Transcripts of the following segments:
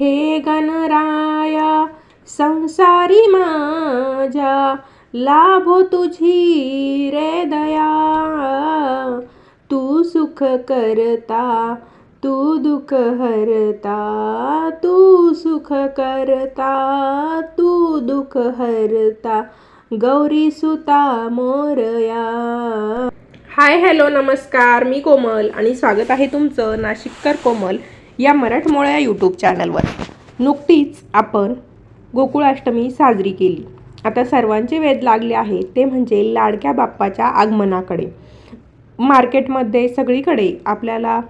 हे गणराया संसारी माझ्या लाभो तुझी रे दया. तू सुख करता तू दुःख हरता तू सुख करता तू दुःख हरता. गौरी सुता मोरया. हाय हॅलो नमस्कार. मी कोमल आणि स्वागत आहे तुमचं नाशिककर कोमल. या मराठमोळ्या यूट्यूब चॅनलवर नुकतीच आपण गोकुळाष्टमी साजरी केली. आता सर्वांचे वेध लागले आहे ते म्हणजे लाडक्या बाप्पाच्या आगमनाकडे. मार्केटमध्ये सगळीकडे आपल्याला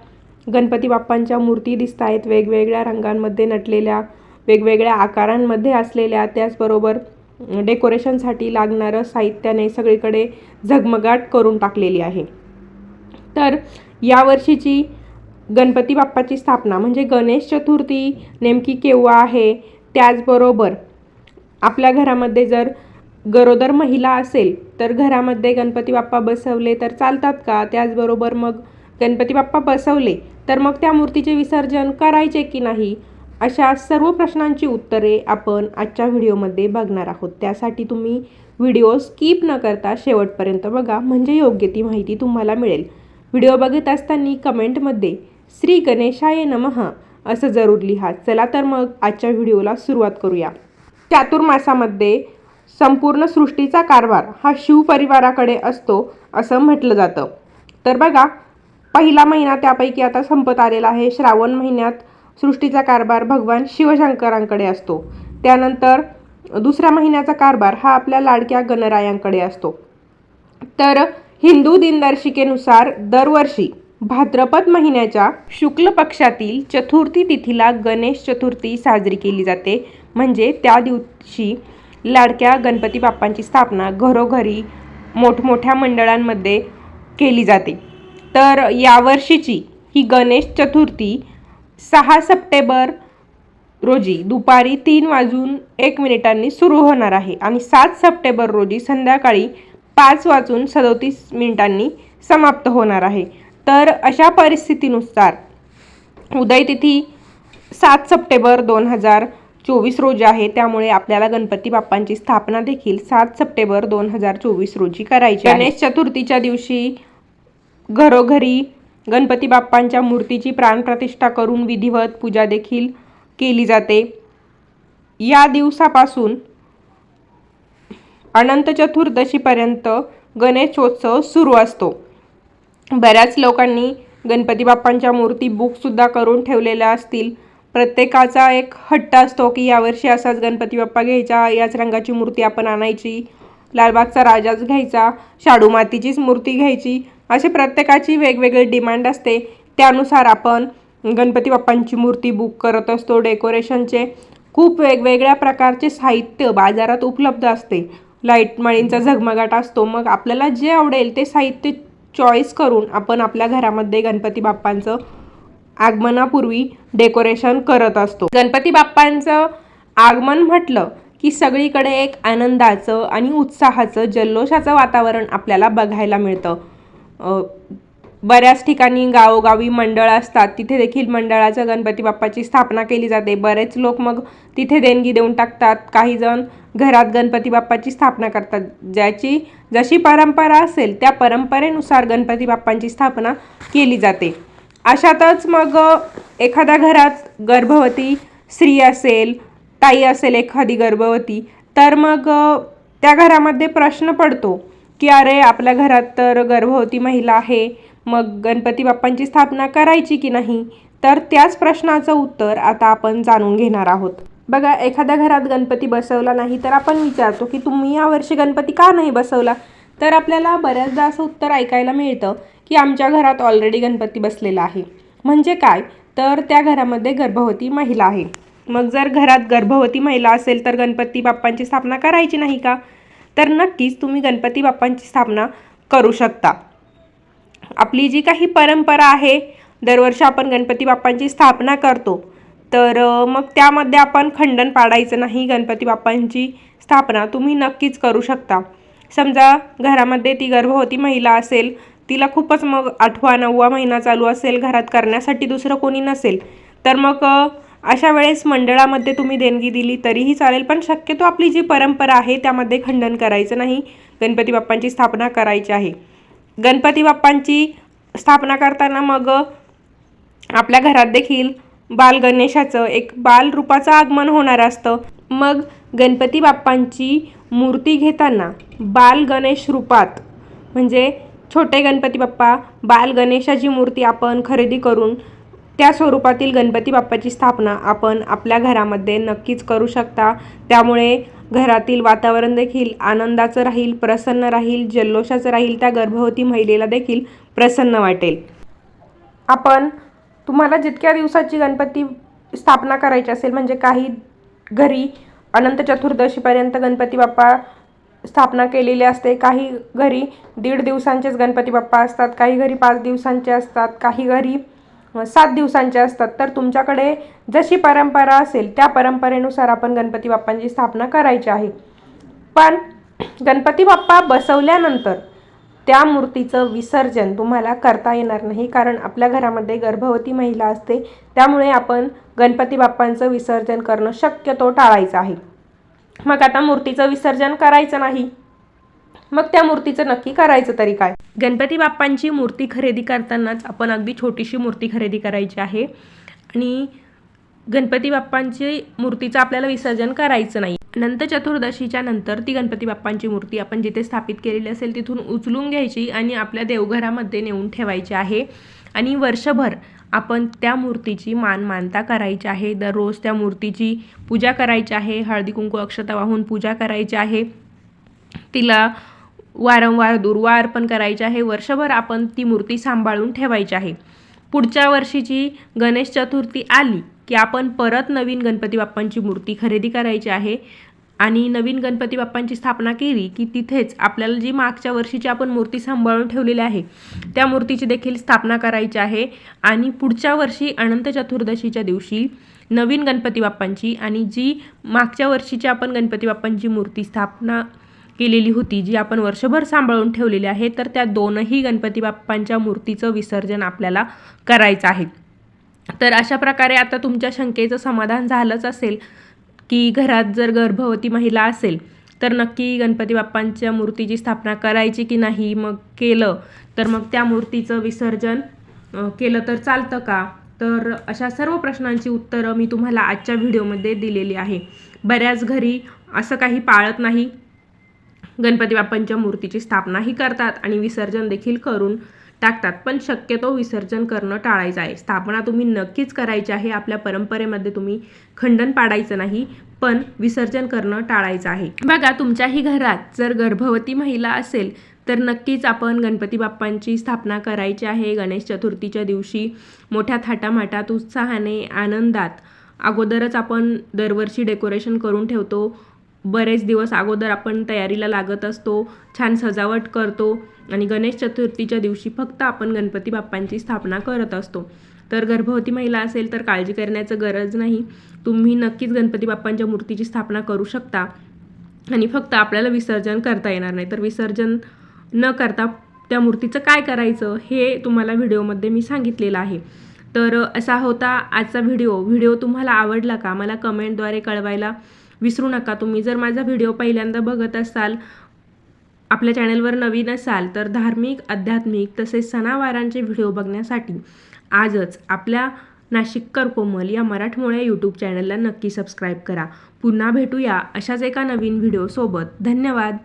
गणपती बाप्पांच्या मूर्ती दिसत आहेत वेगवेगळ्या रंगांमध्ये नटलेल्या वेगवेगळ्या आकारांमध्ये असलेल्या त्याचबरोबर डेकोरेशनसाठी लागणारं साहित्याने सगळीकडे झगमगाट करून टाकलेली आहे. तर यावर्षीची गणपती बाप्पाची स्थापना म्हणजे गणेश चतुर्थी नेमकी केव्हा आहे? त्याचबरोबर आपल्या घरामध्ये जर गरोदर महिला असेल तर घरामध्ये गणपती बाप्पा बसवले तर चालतात का? त्याचबरोबर मग गणपती बाप्पा बसवले तर मग त्या मूर्तीचे विसर्जन करायचे की नाही? अशा सर्व प्रश्नांची उत्तरे आपण आजच्या व्हिडिओमध्ये बघणार आहोत. त्यासाठी तुम्ही व्हिडिओ स्किप न करता शेवटपर्यंत बघा म्हणजे योग्य ती माहिती तुम्हाला मिळेल. व्हिडिओ बघत असताना कमेंटमध्ये श्री गणेशाय नमः असं जरूर लिहा. चला तर मग आजच्या व्हिडिओला सुरुवात करूया. चातुर्मासामध्ये संपूर्ण सृष्टीचा कारभार हा शिवपरिवाराकडे असतो असं म्हटलं जातं. तर बघा पहिला महिना त्यापैकी आता संपत आलेला आहे. श्रावण महिन्यात सृष्टीचा कारभार भगवान शिवशंकरांकडे असतो. त्यानंतर दुसऱ्या महिन्याचा कारभार हा आपल्या लाडक्या गणरायांकडे असतो. तर हिंदू दिनदर्शिकेनुसार दरवर्षी भाद्रपद महिन्याच्या शुक्ल पक्षातील चतुर्थी तिथीला गणेश चतुर्थी साजरी केली जाते. म्हणजे त्या दिवशी लाडक्या गणपती बाप्पांची स्थापना घरोघरी मोठमोठ्या मंडळांमध्ये केली जाते. तर यावर्षीची ही गणेश चतुर्थी सहा सप्टेंबर रोजी दुपारी तीन वाजून एक मिनिटांनी सुरू होणार आहे आणि सात सप्टेंबर रोजी संध्याकाळी पाच वाजून सदोतीस मिनिटांनी समाप्त होणार आहे. तर अशा परिस्थितीनुसार उदयतिथी सात सप्टेंबर दोन हजार चोवीस रोजी आहे. त्यामुळे आपल्याला गणपती बाप्पांची स्थापना देखील सात सप्टेंबर दोन हजार चोवीस रोजी करायची गणेश चतुर्थीच्या दिवशी घरोघरी गणपती बाप्पांच्या मूर्तीची प्राणप्रतिष्ठा करून विधिवत पूजा देखील केली जाते. या दिवसापासून अनंत चतुर्दशीपर्यंत गणेशोत्सव सुरू असतो. बऱ्याच लोकांनी गणपती बाप्पांच्या मूर्ती बुकसुद्धा करून ठेवलेल्या असतील. प्रत्येकाचा एक हट्ट असतो की यावर्षी असाच गणपती बाप्पा घ्यायचा याच रंगाची मूर्ती आपण आणायची लालबागचा राजाच घ्यायचा शाडू मातीचीच मूर्ती घ्यायची असे प्रत्येकाची वेगवेगळी डिमांड असते. त्यानुसार आपण गणपती बाप्पांची मूर्ती बुक करत असतो. डेकोरेशनचे खूप वेगवेगळ्या प्रकारचे साहित्य बाजारात उपलब्ध असते. लाइट माळींचा झगमगाट असतो. मग आपल्याला जे आवडेल ते साहित्य चॉईस करून आपण आपल्या घरामध्ये गणपती बाप्पांचं आगमनापूर्वी डेकोरेशन करत असतो. गणपती बाप्पांचं आगमन म्हटलं की सगळीकडे एक आनंदाचं आणि उत्साहाचं जल्लोषाचं वातावरण आपल्याला बघायला मिळतं. बऱ्याच ठिकाणी गावोगावी मंडळ असतात. तिथे देखील मंडळाचं गणपती बाप्पाची स्थापना केली जाते. बरेच लोक मग तिथे देणगी देऊन टाकतात. काही जण घरात गणपती बाप्पाची स्थापना करतात. ज्याची जशी परंपरा असेल त्या परंपरेनुसार गणपती बाप्पांची स्थापना केली जाते. अशातच मग एखाद्या घरात गर्भवती स्त्री असेल ताई असेल एखादी गर्भवती तर मग त्या घरामध्ये प्रश्न पडतो की अरे आपल्या घरात तर गर्भवती महिला आहे. मग गणपती बाप्पांची स्थापना करायची की नाही? तर त्याच प्रश्नाचं उत्तर आता आपण जाणून घेणार आहोत. बघा एखाद्या घरात गणपती बसवला नाही तर आपण विचारतो की तुम्ही यावर्षी गणपती का नाही बसवला? तर आपल्याला बऱ्याचदा असं उत्तर ऐकायला मिळतं की आमच्या घरात ऑलरेडी गणपती बसलेला आहे. म्हणजे काय? तर त्या घरामध्ये गर्भवती महिला आहे. मग जर घरात गर्भवती महिला असेल तर गणपती बाप्पांची स्थापना करायची नाही का? तर नक्कीच तुम्ही गणपती बाप्पांची स्थापना करू शकता. आपली जी काही परंपरा आहे दरवर्षी आपण गणपती बाप्पांची स्थापना करतो तर मग त्यामध्ये आपण खंडन पाडायचं नाही गणपती बाप्पांची स्थापना तुम्ही नक्कीच करू शकता. समजा घरामध्ये ती गर्भवती महिला असेल तिला खूपच मग आठवा नववा महिना चालू असेल घरात करण्यासाठी दुसरं कोणी नसेल तर मग अशा वेळेस मंडळामध्ये तुम्ही देणगी दिली तरीही चालेल पण शक्यतो आपली जी परंपरा आहे त्यामध्ये खंडन करायचं नाही गणपती बाप्पांची स्थापना करायची आहे. गणपती बाप्पांची स्थापना करताना मग आपल्या घरात देखील बाल गणेशाचं एक बाल रूपाचं आगमन होणार असतं. मग गणपती बाप्पांची मूर्ती घेताना बाल गणेश रूपात म्हणजे छोटे गणपती बाप्पा बाल गणेशाची मूर्ती आपण खरेदी करून त्या स्वरूपातील गणपती बाप्पाची स्थापना आपण आपल्या घरामध्ये नक्कीच करू शकता. त्यामुळे घरातील वातावरण देखील आनंदाचं राहील प्रसन्न राहील जल्लोषाचं राहील त्या गर्भवती महिलेला देखील प्रसन्न वाटेल. आपण तुम्हाला जितक्या दिवसाची गणपती स्थापना करायची असेल म्हणजे काही घरी अनंत चतुर्दशीपर्यंत गणपती बाप्पा स्थापना केलेली असते काही घरी दीड दिवसांचेच गणपती बाप्पा असतात काही घरी पाच दिवसांचे असतात काही घरी सात दिवसांचे असतात. तर तुमच्याकडे जशी परंपरा असेल त्या परंपरेनुसार आपण गणपती बाप्पांची स्थापना करायची आहे. पण गणपती बाप्पा बसवल्यानंतर त्या मूर्तीचं विसर्जन तुम्हाला करता येणार नाही कारण आपल्या घरामध्ये गर्भवती महिला असते. त्यामुळे आपण गणपती बाप्पांचं विसर्जन करणं शक्यतो टाळायचं आहे. मग आता मूर्तीचं विसर्जन करायचं नाही. मग त्या मूर्तीचं नक्की करायचं तरी काय? गणपती बाप्पांची मूर्ती खरेदी करतानाच आपण अगदी छोटीशी मूर्ती खरेदी करायची आहे. आणि गणपती बाप्पांची मूर्तीचं आपल्याला विसर्जन करायचं नाही. अनंत चतुर्दशीच्या नंतर ती गणपती बाप्पांची मूर्ती आपण जिथे स्थापित केलेली असेल तिथून उचलून घ्यायची आणि आपल्या देवघरामध्ये नेऊन ठेवायची आहे. आणि वर्षभर आपण त्या मूर्तीची मान मानता करायची आहे. दररोज त्या मूर्तीची पूजा करायची आहे. हळदी कुंकू अक्षता वाहून पूजा करायची आहे. तिला वारंवार दुर्वा अर्पण करायचे आहे. वर्षभर आपण ती मूर्ती सांभाळून ठेवायची आहे. पुढच्या वर्षीची गणेश चतुर्थी आली की आपण परत नवीन गणपती बाप्पांची मूर्ती खरेदी करायची आहे. आणि नवीन गणपती बाप्पांची स्थापना केली की तिथेच आपल्याला जी मागच्या वर्षीची आपण मूर्ती सांभाळून ठेवलेली आहे त्या मूर्तीची देखील स्थापना करायची आहे. आणि पुढच्या वर्षी अनंत चतुर्दशीच्या दिवशी नवीन गणपती बाप्पांची आणि जी मागच्या वर्षीची आपण गणपती बाप्पांची मूर्ती स्थापना केलेली होती जी आपण वर्षभर सांभाळून ठेवलेली आहे तर त्या दोनही गणपती बाप्पांच्या मूर्तीचं विसर्जन आपल्याला करायचं आहे. तर अशा प्रकारे आता तुमच्या शंकेचं समाधान झालंच असेल की घरात जर गर्भवती महिला असेल तर नक्की गणपती बाप्पांच्या मूर्तीची स्थापना करायची की नाही मग केलं तर मग त्या मूर्तीचं विसर्जन केलं तर चालतं का? तर अशा सर्व प्रश्नांची उत्तरं मी तुम्हाला आजच्या व्हिडिओमध्ये दिलेली आहे. बऱ्याच घरी असं काही पाळत नाही गणपती बाप्पांच्या मूर्तीची स्थापनाही करतात आणि विसर्जन देखील करून टाकतात. पण शक्यतो विसर्जन करणं टाळायचं आहे. स्थापना तुम्ही नक्कीच करायची आहे. आपल्या परंपरेमध्ये तुम्ही खंडन पाडायचं नाही पण विसर्जन करणं टाळायचं आहे. बघा तुमच्याही घरात जर गर्भवती महिला असेल तर नक्कीच आपण गणपती बाप्पांची स्थापना करायची आहे. गणेश चतुर्थीच्या दिवशी मोठ्या थाटामाटात उत्साहाने आनंदात अगोदरच आपण दरवर्षी डेकोरेशन करून ठेवतो. बरेच दिवस अगोदर आपण तयारीला लागत असतो छान सजावट करतो आणि गणेश चतुर्थीच्या दिवशी फक्त आपण गणपती बाप्पांची स्थापना करत असतो. तर गर्भवती महिला असेल तर काळजी करण्याचं गरज नाही. तुम्ही नक्कीच गणपती बाप्पांच्या मूर्तीची स्थापना करू शकता आणि फक्त आपल्याला विसर्जन करता येणार नाही. तर विसर्जन न करता त्या मूर्तीचं काय करायचं हे तुम्हाला व्हिडिओमध्ये मी सांगितलेलं आहे. तर असा होता आजचा व्हिडिओ. व्हिडिओ तुम्हाला आवडला का? मला कमेंटद्वारे कळवायला विसरू नका. तुम्ही जर माझा व्हिडिओ पहिल्यांदा बघत असाल आपल्या चॅनलवर नवीन असाल तर धार्मिक आध्यात्मिक तसेच सणावारांचे व्हिडिओ बघण्यासाठी आजच आपल्या नाशिककर कोमल या मराठमोळ्या यूट्यूब चॅनलला नक्की सबस्क्राईब करा. पुन्हा भेटूया अशाच एका नवीन व्हिडिओसोबत धन्यवाद.